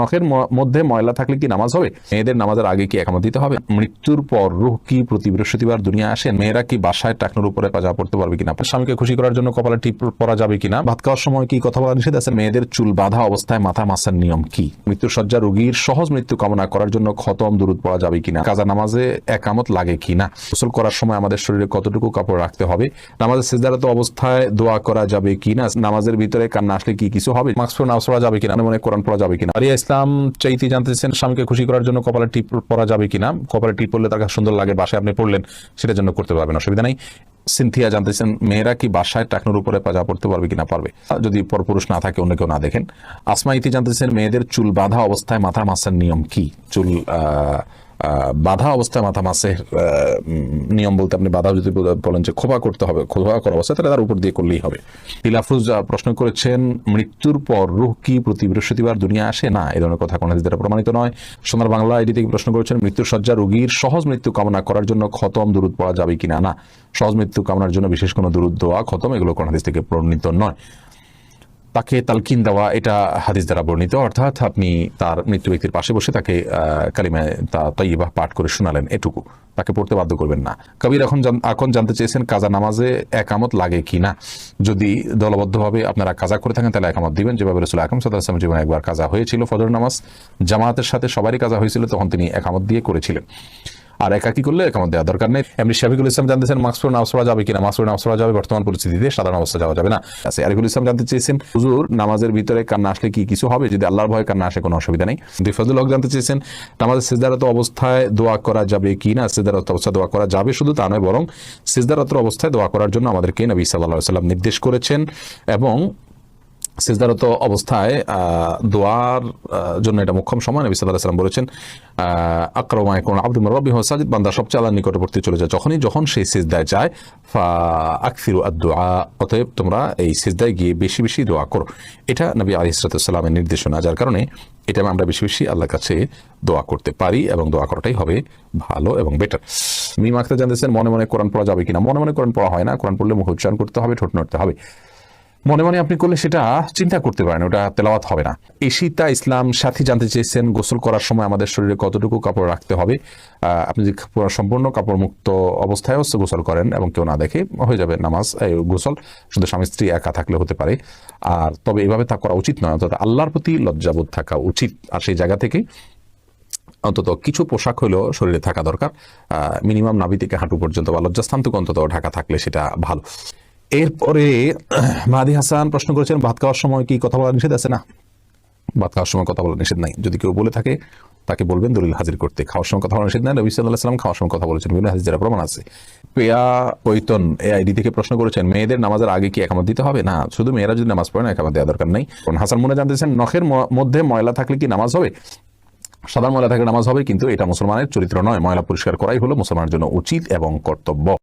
নখের মধ্যে ময়লা থাকলে কি নামাজ হবে? মেয়েদের নামাজের আগে কি একামত দিতে হবে? মৃত্যুর পর রুহ কি প্রতি বৃহস্পতিবার দুনিয়া আসেন মেয়েরা কি বাসায় টাকনোর উপরে পাজা পড়তে পারবে কিনা? স্বামীকে খুশি করার জন্য কপালে টিপ পরা যাবে কিনা? ভাত খাওয়ার সময় কি কথা বলা নিষেধ আছে? মেয়েদের চুল বাঁধা অবস্থায় মাথা মাসার নিয়ম কি? মৃত্যুর সজ্জা রোগীর সহজ মৃত্যু কামনা করার জন্য খতম দূরত পড়া যাবে কিনা? কাজা নামাজে একামত লাগে কিনা? গোসল করার সময় আমাদের শরীরে কতটুকু কাপড় রাখতে হবে? নামাজের সিজদারত অবস্থায় দোয়া করা যাবে কিনা? নামাজের ভিতরে কান্না আসলে কি কিছু হবে? মাস্ক নামাজ পড়া যাবে কিনা? মনে কোরআন পড়া যাবে কিনা? ইসলাম চাইতে জানতেছেন স্বামীকে খুশি করার জন্য কপালে টিপ পরা যাবে কিনা? কপালে টিপ পড়লে তার কাছে সুন্দর লাগে, বাসায় আপনি পড়লেন, সেটার জন্য করতে পারবেন, অসুবিধা নেই। সিনথিয়া জানতেছেন মেয়েরা কি বাসায় টাকনোর উপরে পাজা পড়তে পারবে কিনা? পারবে। যদি পরপুরুষ না থাকে, অন্য কেউ না দেখেন। আসমা ইতি জানতেছেন মেয়েদের চুল বাঁধা অবস্থায় মাথা মাসার নিয়ম কি? চুল বাঁধা অবস্থায় মাথা মাসে নিয়ম বলতে আপনি বাধা যদি বলেন যে খোপা করতে হবে খোপা করা অবস্থায়, তাহলে তার উপর দিয়ে করলেই হবে। ইলাফুজ প্রশ্ন করেছেন, মৃত্যুর পর রুহ কি প্রতি বৃহস্পতিবার দুনিয়া আসে? না এ ধরনের কথা কোনো দ্বারা প্রমাণিত নয়। সোনার বাংলা আইডি থেকে প্রশ্ন করেছেন, মৃত্যুর সজ্জা রোগীর সহজ মৃত্যু কামনা করার জন্য খতম দূরত পড়া যাবে কিনা? না, সহজ মৃত্যু কামনার জন্য বিশেষ কোনো দূরত দোয়া খতম, এগুলো কোন থেকে প্রমাণিত নয়। তাকে তালকিন দেওয়া, এটা হাদিস দ্বারা বর্ণিত। অর্থাৎ আপনি তার মৃত্যু ব্যক্তির পাশে বসে তাকে কালিমায় তা তৈবা পাঠ করে শোনালেন এটুকু। তাকে পড়তে বাধ্য করবেন না। কবির এখন এখন জানতে চেয়েছেন কাজা নামাজে একামত লাগে কি না। যদি দলবদ্ধভাবে আপনারা কাজা করে থাকেন, তাহলে একামত দিবেন। যেভাবে রসুল আকরম সাদাম জীবনে একবার কাজা হয়েছিল ফজর নামাজ জামাতের সাথে সবারই কাজা হয়েছিল, তখন তিনি একামত দিয়ে করেছিলেন। আর একাকি করলে একামত দেওয়া দরকার নেই। এমনি শাফিকুল ইসলাম জানতেছেন মাসফুর নামাজ পড়া যাবে কিনা? মাসফুর নামাজ পড়া যাবে, বর্তমান পরিস্থিতিতে সাধারণ অবস্থা যাওয়া যাবে না। আছে আরিফুল ইসলাম জানতে চেয়েছেন, হুজুর, নামাজের ভিতরে কান্না আসলে কি কিছু হবে? যদি আল্লাহর ভয়ে কান্না আসে, কোনো অসুবিধা নেই। দুই ফজল হক জানতে চেয়েছেন, নামাজের সিজদারত অবস্থায় দোয়া করা যাবে কি না সিজদারত অবস্থায় দোয়া করা যাবে শুধু তা নয়, বরং সিজদারত অবস্থায় দোয়া করার জন্য আমাদেরকে নবী সাল্লাহ সাল্লাম নির্দেশ করেছেন এবং সিজদারত অবস্থায় দোয়ার জন্য এটা মুখ্যম সময়। নবী সাল্লাহ সাল্লাম বলেছেন আক্রমায় কোন আব্দুল রব্বি সাজিদ বান্দা সবচেয়ে আল্লাহ নিকটবর্তী চলে যায়, যখনই, যখন সেই সিজদায় যায়, ফা আকফিরু আদুয়া অতএব তোমরা এই সিজদায় গিয়ে বেশি বেশি দোয়া করো। এটা নবী আলী ইসরাতামের নির্দেশনা, যার কারণে এটা আমরা বেশি বেশি আল্লাহর কাছে দোয়া করতে পারি এবং দোয়া করাটাই হবে ভালো এবং বেটার মিম আখতার জানতেছেন, মনে মনে কোরআন পড়া যাবে কিনা? মনে মনে কোরআন পড়া হয় না। কোরআন পড়লে মুখ উচ্চারণ করতে হবে, ঠোঁট নড়তে হবে। মনে মনে আপনি করলে সেটা চিন্তা করতে পারেন, ওটা তেলাওয়াত হবে না। ঈশিতা ইসলাম সাথী জানতে চেয়েছেন, গোসল করার সময় আমাদের শরীরে কতটুকু কাপড় রাখতে হবে? আপনি যদি সম্পূর্ণ কাপড় মুক্ত অবস্থায়ও গোসল করেন এবং কেউ না দেখে হয়ে যাবে নামাজ গোসল। শুধু স্বামী স্ত্রী একা থাকলে হতে পারে। আর তবে এভাবে তা করা উচিত নয় অর্থাৎ আল্লাহর প্রতি লজ্জাবোধ থাকা উচিত। আর সেই জায়গা থেকে অন্তত কিছু পোশাক হলেও শরীরে থাকা দরকার। মিনিমাম নাভি থেকে হাঁটু পর্যন্ত বা লজ্জাস্থান থেকে অন্তত ঢাকা থাকলে সেটা ভালো। এরপরে মাহাদি হাসান প্রশ্ন করেছেন, ভাত খাওয়ার সময় কি কথা বলা নিষেধ আছে? না। ভাত খাওয়ার সময় কথা বলা নিষেধ নাই। যদি কেউ বলে থাকে, তাকে বলবেন দলিল হাজির করতে। খাওয়ার সময় কথা বলা নিষেধ নাই। নবী সাল্লাহ সাল্লাম খাওয়ার সময় কথা বলেছেন। বিভিন্ন হাজির প্রমাণ আছে। পেয়া কৈতন এ আইডি থেকে প্রশ্ন করেছেন, মেয়েদের নামাজের আগে কি একামত দিতে হবে? না, শুধু মেয়েরা যদি নামাজ পড়ে না, একামত দেওয়া দরকার নেই। কারণ হাসান মনে জানতেছেন, নখের মধ্যে ময়লা থাকলে কি নামাজ হবে? সাধারণ ময়লা থাকলে নামাজ হবে, কিন্তু এটা মুসলমানের চরিত্র নয়। ময়লা পরিষ্কার করাই হলো মুসলমানের জন্য উচিত এবং কর্তব্য।